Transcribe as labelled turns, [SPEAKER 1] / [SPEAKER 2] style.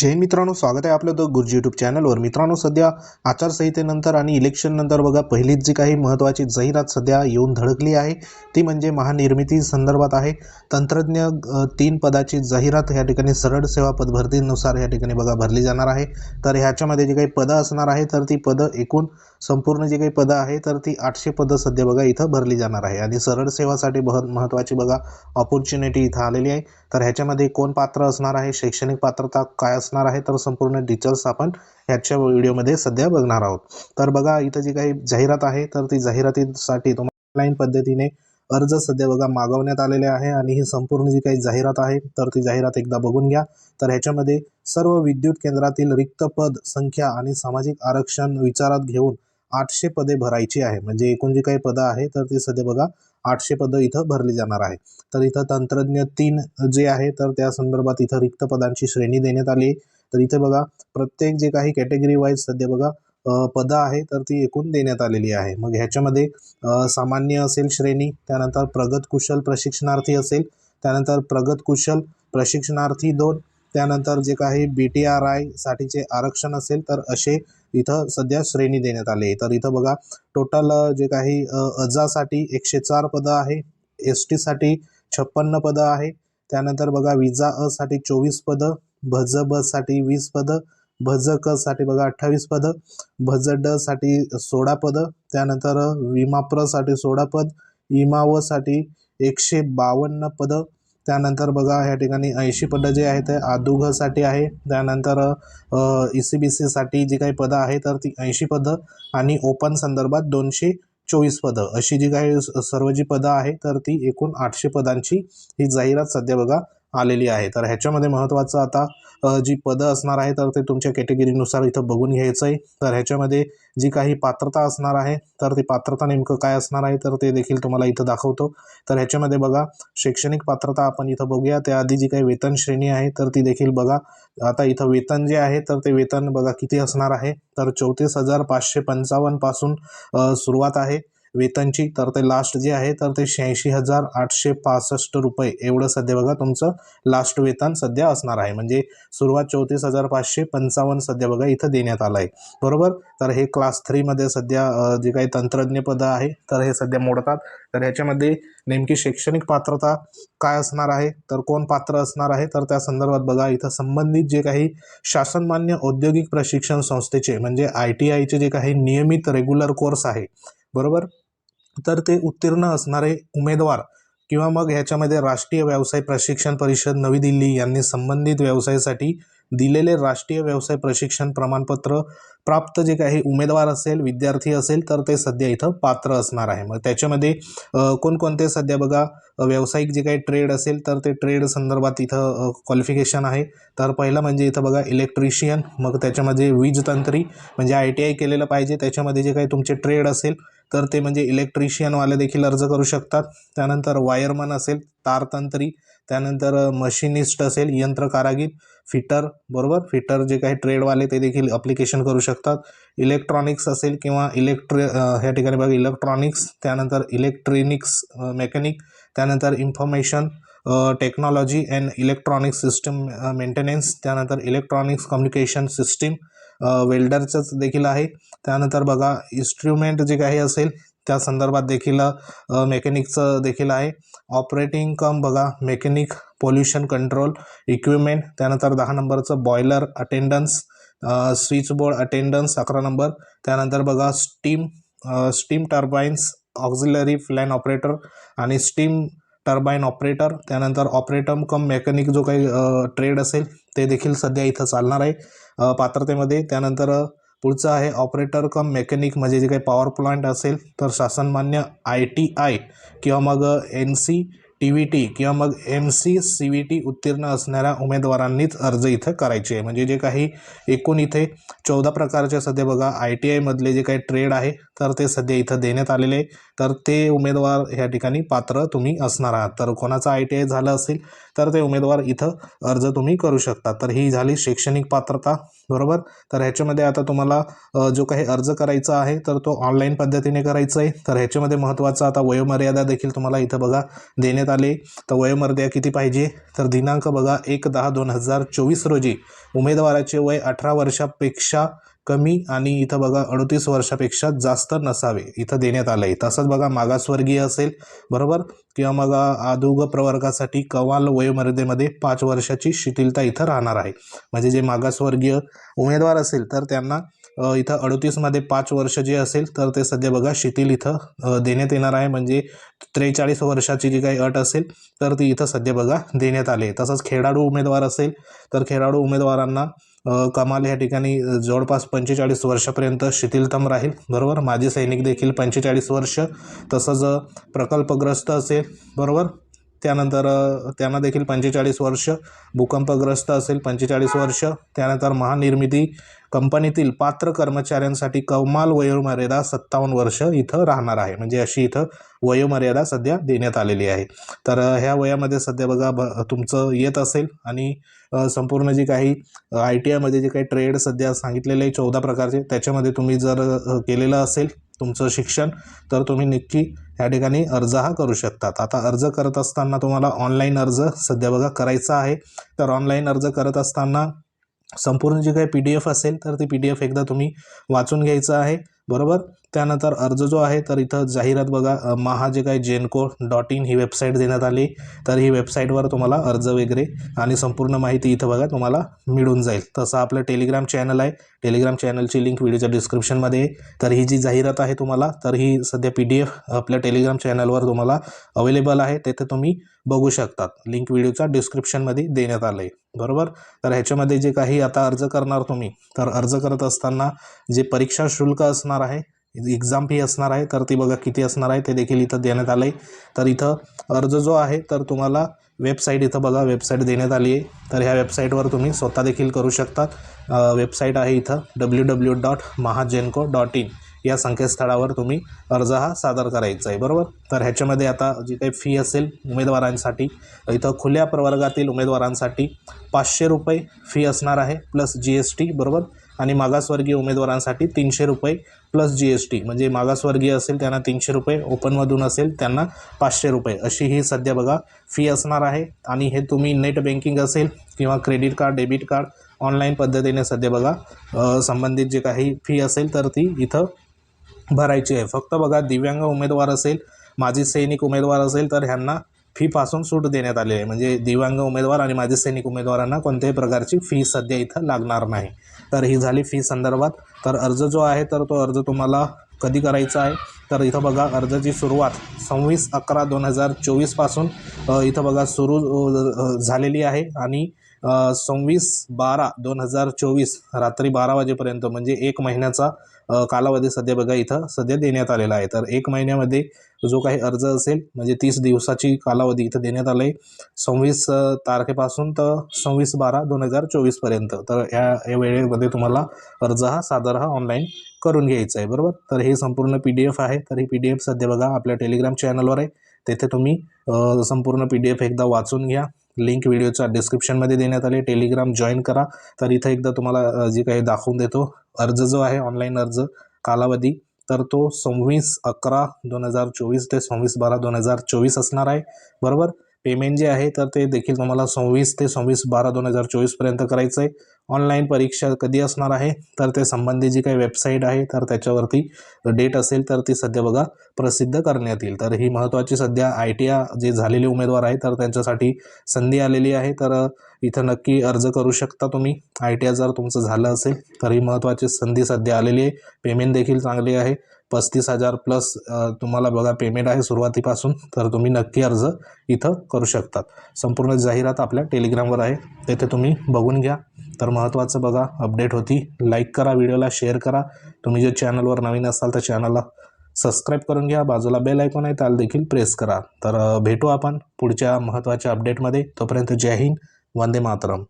[SPEAKER 1] जय मित्रांनो स्वागत आहे आपलं द गुरुजी यूट्यूब चॅनलवर मित्रांनो सध्या आचारसंहितेनंतर आणि इलेक्शन नंतर बघा पहिलीच जी काही महत्त्वाची जाहिरात सध्या येऊन धडकली आहे ती म्हणजे महानिर्मिती संदर्भात आहे. तंत्रज्ञ तीन पदाची जाहिरात या ठिकाणी सरळ सेवा पदभरतीनुसार या ठिकाणी बघा भरली जाणार आहे. तर ह्याच्यामध्ये जी काही पदं असणार आहे तर ती पदं एकूण संपूर्ण जी काही पदं आहे तर ती आठशे पदं सध्या बघा इथं भरली जाणार आहे. आणि सरळ सेवासाठी बह महत्त्वाची बघा ऑपॉर्च्युनिटी इथं आलेली आहे. तर ह्याच्यामध्ये कोण पात्र असणार आहे शैक्षणिक पात्रता काय असणार आहे तर संपूर्ण डिटेल्स आपण ह्याच्या व्हिडिओमध्ये सध्या बघणार आहोत. तर बघा इथं जी काही जाहिरात आहे तर ती जाहिरातीसाठी तुम्हाला ऑनलाईन पद्धतीने अर्ज सध्या बघा मागवण्यात आलेले आहे आणि ही संपूर्ण जी काही जाहिरात आहे तर ती जाहिरात एकदा बघून घ्या. तर ह्याच्यामध्ये सर्व विद्युत केंद्रातील रिक्त पद संख्या आणि सामाजिक आरक्षण विचारात घेऊन आठशे पदे भरायची आहे. म्हणजे एकूण जी काही पदं आहे तर ती सध्या बघा आठशे पदं इथं भरली जाणार आहे. तर इथं तंत्रज्ञ तीन जे आहे तर त्या संदर्भात इथं रिक्त पदांची श्रेणी देण्यात आली आहे. तर इथे बघा प्रत्येक जे काही कॅटेगरी वाईज सध्या बघा पदं आहे तर ती एकूण देण्यात आलेली आहे. मग ह्याच्यामध्ये सामान्य असेल श्रेणी त्यानंतर प्रगत कुशल प्रशिक्षणार्थी असेल त्यानंतर प्रगत कुशल प्रशिक्षणार्थी दोन त्यानंतर जे काही बी टी आर आयसाठीचे आरक्षण असेल तर असे इथं सध्या श्रेणी देण्यात आली तर इथं बघा टोटल जे काही अजासाठी एकशे चार पदं आहे एस टीसाठी छप्पन्न पदं आहे. त्यानंतर बघा विजा असाठी चोवीस पदं भज बसाठी वीस पदं भज क साठी बघा अठ्ठावीस पदं भज ड साठी सोळा पदं त्यानंतर विमाप्रसाठी सोळा पद इमावसाठी एकशे बावन्न पदं त्यानंतर बघा ह्या ठिकाणी ऐंशी पदं जे आहेत ते आदुघसाठी आहे. त्यानंतर ई सी बी सीसाठी जी काही पदं आहे तर ती ऐंशी पदं आणि ओपन संदर्भात दोनशे चोवीस पदं. अशी जी काही स- सर्व जी पदं आहे तर ती एकूण आठशे पदांची ही जाहिरात सध्या बघा आलेली आहे. तर ह्याच्यामध्ये महत्त्वाचं आता जी पदं असणार आहे तर ते तुमच्या कॅटेगरीनुसार इथं बघून घ्यायचं आहे तर ह्याच्यामध्ये जी काही पात्रता असणार आहे तर ती पात्रता नेमकं काय असणार आहे तर ते देखील तुम्हाला इथं दाखवतो. तर ह्याच्यामध्ये बघा शैक्षणिक पात्रता आपण इथं बघूया. त्याआधी जी काही वेतन श्रेणी आहे तर ती देखील बघा. आता इथं वेतन जे आहे तर ते वेतन बघा किती असणार आहे. तर चौतीस हजार पाचशे पंचावन्नपासून सुरुवात आहे. वेतनची. तर ते लास्ट जे आहे तर ते शहाऐंशी हजार आठशे पासष्ट रुपये. एवढं सध्या बघा तुमचं लास्ट वेतन सध्या असणार आहे. म्हणजे सुरुवात चौतीस हजार पाचशे पंचावन्न सध्या बघा इथं देण्यात आलं आहे बरोबर? तर हे क्लास थ्रीमध्ये सध्या जे काही तंत्रज्ञ पदं आहे तर हे सध्या मोडतात. तर ह्याच्यामध्ये नेमकी शैक्षणिक पात्रता काय असणार आहे? तर कोण पात्र असणार आहे? तर त्या संदर्भात बघा इथं संबंधित जे काही शासनमान्य औद्योगिक प्रशिक्षण संस्थेचे म्हणजे आय टी आयचे जे काही नियमित रेग्युलर कोर्स आहे. बरोबर? तर ते उत्तीर्ण असणारे उमेदवार किंवा मग ह्याच्यामध्ये राष्ट्रीय व्यवसाय प्रशिक्षण परिषद नवी दिल्ली यांनी संबंधित व्यवसायासाठी दिलेले राष्ट्रीय व्यवसाय प्रशिक्षण प्रमाणपत्र प्राप्त जे काही उमेदवार असेल विद्यार्थी असेल तर ते सध्या इथं पात्र असणार आहे. मग त्याच्यामध्ये कोणकोणते सध्या बघा व्यावसायिक जे काही ट्रेड असेल तर ते ट्रेड संदर्भात इथं क्वालिफिकेशन आहे. तर पहिलं म्हणजे इथं बघा इलेक्ट्रिशियन मग त्याच्यामध्ये वीजतंत्री म्हणजे आय टी आय केलेलं पाहिजे. त्याच्यामध्ये जे काही तुमचे ट्रेड असेल तर ते म्हणजे इलेक्ट्रिशियनवाले देखील अर्ज करू शकतात. त्यानंतर वायरमन असेल तारतंत्री त्यानंतर मशिनिस्ट असेल यंत्र कारागीर फिटर बरोबर? फिटर जे काही ट्रेडवाले ते देखील अप्लिकेशन करू शकतात. इलेक्ट्रॉनिक्स असेल किंवा इलेक्ट्रि ह्या ठिकाणी बघा इलेक्ट्रॉनिक्स त्यानंतर इलेक्ट्रॉनिक्स मेकॅनिक त्यानंतर information technology and electronics system maintenance त्यानंतर इलेक्ट्रॉनिक्स कम्युनिकेशन सिस्टीम वेल्डरचंच देखील आहे. त्यानंतर बघा इन्स्ट्रुमेंट जे काही असेल त्या संदर्भात देखील मेकॅनिकचं देखील आहे. ऑपरेटिंग कम बघा मेकॅनिक पोल्युशन कंट्रोल इक्विपमेंट त्यानंतर दहा नंबरचं boiler attendance switch board attendance अकरा नंबर. त्यानंतर बघा steam steam turbines auxiliary plant operator आणि स्टीम टर्बाईन ऑपरेटर. त्यानंतर ऑपरेटम कम मेकॅनिक जो काही ट्रेड असेल ते देखील सध्या इथं चालणार आहे पात्रतेमध्ये. त्यानंतर पुढचं आहे ऑपरेटर कम मेकॅनिक म्हणजे जे काही पॉवर प्लांट असेल तर शासनमान्य आय टी आय किंवा मग N C T V T किंवा मग M C C V T उत्तीर्ण असणाऱ्या उमेदवारांनीच अर्ज इथं करायचे आहे. म्हणजे जे काही एकूण इथे चौदा प्रकारचे सध्या बघा आय टी आयमधले जे काही ट्रेड आहे तर ते सध्या इथं देण्यात आलेले आहे. तर ते उमेदवार ह्या ठिकाणी पात्र तुम्ही असणार आहात. तर कोणाचं आय टी आय झालं असेल तर ते उमेदवार इथं अर्ज तुम्ही करू शकता. तर ही झाली शैक्षणिक पात्रता. बरोबर? तर ह्याच्यामध्ये आता तुम्हाला जो काही अर्ज करायचा आहे तर तो ऑनलाईन पद्धतीने करायचा आहे. तर ह्याच्यामध्ये महत्त्वाचं आता वयोमर्यादा देखील तुम्हाला इथं बघा देण्यात आले. तर वयोमर्यादा किती पाहिजे? तर दिनांक बघा एक दहा दोन हजार चोवीस रोजी. उमेदवाराचे वय अठरा वर्षापेक्षा कमी आणि इथं बघा अडतीस वर्षापेक्षा जास्त नसावे. इथं देण्यात आलं आहे तसंच बघा मागासवर्गीय असेल बरोबर? किंवा मग आदुग प्रवर्गासाठी कवाल वयोमर्यादेमध्ये पाच वर्षाची शिथिलता इथं राहणार आहे. म्हणजे जे मागासवर्गीय उमेदवार असेल तर त्यांना इथं अडतीसमध्ये पाच वर्ष जे असेल तर ते सध्या बघा शिथिल इथं देण्यात येणार आहे. म्हणजे त्रेचाळीस वर्षाची जी काही अट असेल तर ती इथं सध्या बघा देण्यात आली आहे. तसंच खेळाडू उमेदवार असेल तर खेळाडू उमेदवारांना कमाल ह्या ठिकाणी जवळपास पंचेचाळीस वर्षापर्यंत शिथिलतम राहील. बरोबर? माजी सैनिक देखील पंचेचाळीस वर्ष तसंच प्रकल्पग्रस्त असेल. बरोबर? त्यानंतर त्यांना देखील पंचेचाळीस वर्ष भूकंपग्रस्त असेल पंचेचाळीस वर्ष. त्यानंतर महानिर्मिती कंपनीतील पात्र कर्मचाऱ्यांसाठी कमाल वयोमर्यादा सत्तावन्न वर्ष इथं राहणार आहे. म्हणजे अशी इथं वयोमर्यादा सध्या देण्यात आलेली आहे. तर ह्या वयामध्ये सध्या बघा ब तुमचं येत असेल आणि संपूर्ण जी काही आय टी आयमध्ये जे काही ट्रेड सध्या सांगितलेले आहे चौदा प्रकारचे त्याच्यामध्ये तुम्ही जर केलेलं असेल तुमचं शिक्षण तर तुम्ही नक्की या ठिकाणी अर्ज हा करू शकतात. आता अर्ज करत असताना तुम्हाला ऑनलाईन अर्ज सध्या बघा करायचा आहे. तर ऑनलाईन अर्ज करत असताना संपूर्ण जी काही पी डी एफ असेल तर ती पी डी एफ एकदा तुम्ही वाचून घ्यायचं आहे. बरोबर? त्यानंतर अर्ज जो आहे तर इथं जाहिरात बघा महा जे काही जेनको डॉट इन ही वेबसाईट देण्यात आली. तर ही वेबसाईटवर तुम्हाला अर्ज वगैरे आणि संपूर्ण माहिती इथं बघा तुम्हाला मिळून जाईल. तसं आपलं टेलिग्राम चॅनल आहे. टेलिग्राम चॅनलची लिंक व्हिडिओच्या डिस्क्रिप्शनमध्ये तर ही जी जाहिरात आहे तुम्हाला तर ही सध्या पी डी एफ आपल्या टेलिग्राम चॅनलवर तुम्हाला अवेलेबल आहे. तेथे तुम्ही बघू शकतात. लिंक व्हिडिओच्या डिस्क्रिप्शनमध्ये देण्यात आलं आहे बरोबर? तर ह्याच्यामध्ये जे काही आता अर्ज करणार तुम्ही तर अर्ज करत असताना जे परीक्षा शुल्क असणार आहे एक्झाम फी असणार आहे तर ती बघा किती असणार आहे ते देखील इथं देण्यात आलं आहे तर इथं अर्ज जो आहे तर तुम्हाला वेबसाईट इथं बघा वेबसाईट देण्यात आली आहे तर ह्या वेबसाईटवर तुम्ही स्वतः देखील करू शकतात. वेबसाईट आहे इथं W W dot Mahagenco dot in या संकेतस्थळावर तुम्ही अर्ज हा सादर करायचा आहे बरोबर? तर ह्याच्यामध्ये आता जी काही फी असेल उमेदवारांसाठी इथं खुल्या प्रवर्गातील उमेदवारांसाठी पाचशे रुपये फी असणार आहे प्लस जी एस टी बरोबर? आणि मागासवर्गीय उमेदवारांसाठी तीनशे रुपये प्लस जी एस टी म्हणजे मागासवर्गीय असेल त्यांना तीनशे रुपये ओपनमधून असेल त्यांना पाचशे रुपये. अशी ही सध्या बघा फी असणार आहे. आणि हे तुम्ही नेट बँकिंग असेल किंवा credit card debit card online पद्धतीने सध्या बघा संबंधित जे काही फी असेल तर ती इथं भरायची आहे. फक्त बघा दिव्यांग उमेदवार असेल माजी सैनिक उमेदवार असेल तर ह्यांना फीपासून सूट देण्यात आली आहे. म्हणजे दिव्यांग उमेदवार आणि माजी सैनिक उमेदवारांना कोणत्याही प्रकारची फी सध्या इथं लागणार नाही. तर ही झाली फी संदर्भात. तर अर्ज जो आहे तर तो अर्ज तुम्हाला कधी करायचा आहे? तर इथं बघा अर्जाची सुरुवात सव्वीस अकरा दोन हजार चोवीसपासून इथं बघा सुरू झालेली आहे. आणि सव्वीस बारा दोन हजार चोवीस रात्री बारा वाजेपर्यंत म्हणजे एक महिन्याचा कालावधी सध्या बघा इथं सध्या देण्यात आलेला आहे. तर एक महिन्यामध्ये जो काही अर्ज असेल म्हणजे तीस दिवसाची कालावधी इथं देण्यात आलं आहे सव्वीस तारखेपासून तर सव्वीस बारा दोन हजार चोवीसपर्यंत तर या या वेळेमध्ये तुम्हाला अर्ज हा सादर हा ऑनलाईन करून घ्यायचा आहे बरोबर? तर हे संपूर्ण पी डी एफ आहे तर ही पी डी एफ सध्या बघा आपल्या टेलिग्राम चॅनलवर आहे. तेथे तुम्ही संपूर्ण पी डी एफ एकदा वाचून घ्या. लिंक व्हिडिओच्या डिस्क्रिप्शनमध्ये देण्यात आले. टेलिग्राम जॉईन करा. तर इथं एकदा तुम्हाला जे काही दाखवून देतो अर्ज जो आहे ऑनलाईन अर्ज कालावधी तर तो सव्वीस अकरा दोन हजार चोवीस ते सव्वीस बारा दोन हजार चोवीस असणार आहे. बरोबर? पेमेंट जे आहे तर ते देखील तुम्हाला सव्वीस ते सव्वीस बारा दोन हजार चोवीसपर्यंत करायचं आहे ऑनलाईन परीक्षा कधी असणार आहे? तर ते संबंधित जी काही वेबसाईट आहे तर त्याच्यावरती डेट असेल तर ती सध्या बघा प्रसिद्ध करण्यात येईल. तर ही महत्त्वाची सध्या आय टी आय जे झालेले उमेदवार आहे तर त्यांच्यासाठी संधी आलेली आहे. तर इथं नक्की अर्ज करू शकता तुम्ही. आय टी आय जर तुमचं झालं असेल तर ही महत्त्वाची संधी सध्या आलेली आहे. पेमेंट देखील चांगली आहे. पस्तीस हजार प्लस तुम्हाला बघा पेमेंट आहे सुरुवातीपासून तर तुम्ही नक्की अर्ज इथं करू शकतात. संपूर्ण जाहिरात आपल्या टेलिग्रामवर आहे. तेथे तुम्ही बघून घ्या. तर महत्त्वाचं बघा अपडेट होती. लाईक करा व्हिडिओला शेअर करा. तुम्ही जे चॅनलवर नवीन असाल तर चॅनलला सबस्क्राईब करून घ्या. बाजूला बेल ऐकून आहे त्याला देखील प्रेस करा. तर भेटू आपण पुढच्या महत्त्वाच्या अपडेटमध्ये तोपर्यंत जय हिंद. वंदे मातरम.